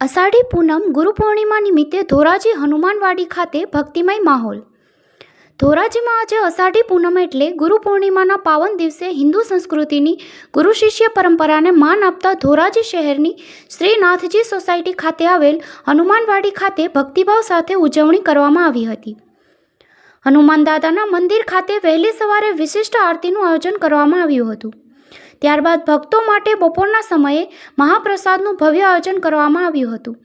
અષાઢી પૂનમ ગુરુ પૂર્ણિમા નિમિત્તે ધોરાજી હનુમાનવાડી ખાતે ભક્તિમય માહોલ. ધોરાજીમાં આજે અષાઢી પૂનમ એટલે ગુરુ પૂર્ણિમાના પાવન દિવસે હિન્દુ સંસ્કૃતિની ગુરુ શિષ્ય પરંપરાને માન આપતા ધોરાજી શહેરની શ્રીનાથજી સોસાયટી ખાતે આવેલ હનુમાનવાડી ખાતે ભક્તિભાવ સાથે ઉજવણી કરવામાં આવી હતી. હનુમાન દાદાના મંદિર ખાતે વહેલી સવારે વિશિષ્ટ આરતીનું આયોજન કરવામાં આવ્યું હતું. ત્યારબાદ ભક્તો માટે બપોરના સમયે મહાપ્રસાદનું ભવ્ય આયોજન કરવામાં આવ્યું હતું.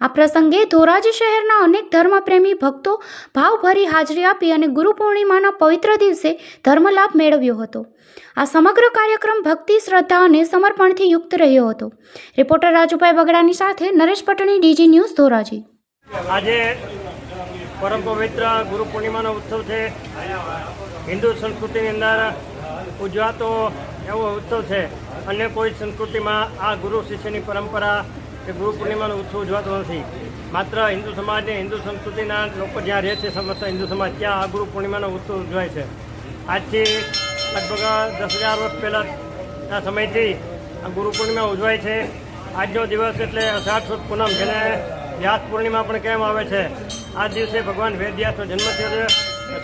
આ પ્રસંગે ધોરાજી શહેરના અનેક ધર્મપ્રેમી ભક્તો ભાવભરી હાજરી આપી અને ગુરુ પૂર્ણિમાના પવિત્ર દિવસે ધર્મલાભ મેળવ્યો હતો. આ સમગ્ર કાર્યક્રમ ભક્તિ, શ્રદ્ધા અને સમર્પણથી યુક્ત રહ્યો હતો. રિપોર્ટર રાજુભાઈ બગડાની સાથે નરેશ પટણી, ડીજી ન્યૂઝ ધોરાજી. આજે પરમ પવિત્ર ગુરુ પૂર્ણિમાનો ઉત્સવ છે. હિન્દુ સંસ્કૃતિની અંદર ઉજવાતો એવો ઉત્સવ છે. અન્ય કોઈ સંસ્કૃતિમાં આ ગુરુ શિષ્યની પરંપરા કે ગુરુ પૂર્ણિમાનો ઉત્સવ ઉજવાતો નથી. માત્ર હિન્દુ સમાજને હિન્દુ સંસ્કૃતિના લોકો જ્યાં રહે છે, સમસ્ત હિન્દુ સમાજ, ત્યાં આ ગુરુ પૂર્ણિમાનો ઉત્સવ ઉજવાય છે. આજથી લગભગ દસ હજાર વર્ષ પહેલાંના સમયથી આ ગુરુ પૂર્ણિમા ઉજવાય છે. આજનો દિવસ એટલે અષાઢ સુદ પૂનમ, જેને વ્યાસ પૂર્ણિમા પણ કહેવામાં આવે છે. આ દિવસે ભગવાન વેદવ્યાસનો જન્મ થયો છે.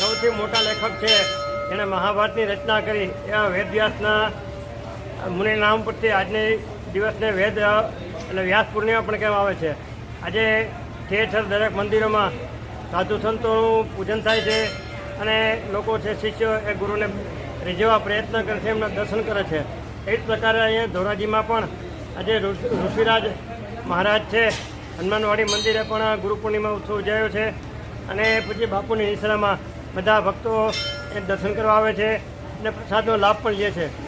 સૌથી મોટા લેખક છે જેણે મહાભારતની રચના કરી. એવા વેદવ્યાસના મુનિ નામ પરથી આજની દિવસને વેદ એટલે વ્યાસ પૂર્ણિમા પણ કહેવામાં આવે છે. આજે ઠેર દરેક મંદિરોમાં સાધુ સંતોનું પૂજન થાય છે અને લોકો છે, શિષ્યો એ ગુરુને રીઝવા પ્રયત્ન કરે છે, એમના દર્શન કરે છે. એ જ પ્રકારે અહીંયા ધોરાજીમાં પણ આજે ઋષ- ઋષિરાજ મહારાજ છે. હનુમાનવાડી મંદિરે પણ ગુરુ પૂર્ણિમા ઉત્સવ ઉજાયો છે. અને પછી બાપુની નિશાળામાં બધા ભક્તો દર્શન કરવા આવે છે અને પ્રસાદનો લાભ પણ લે છે.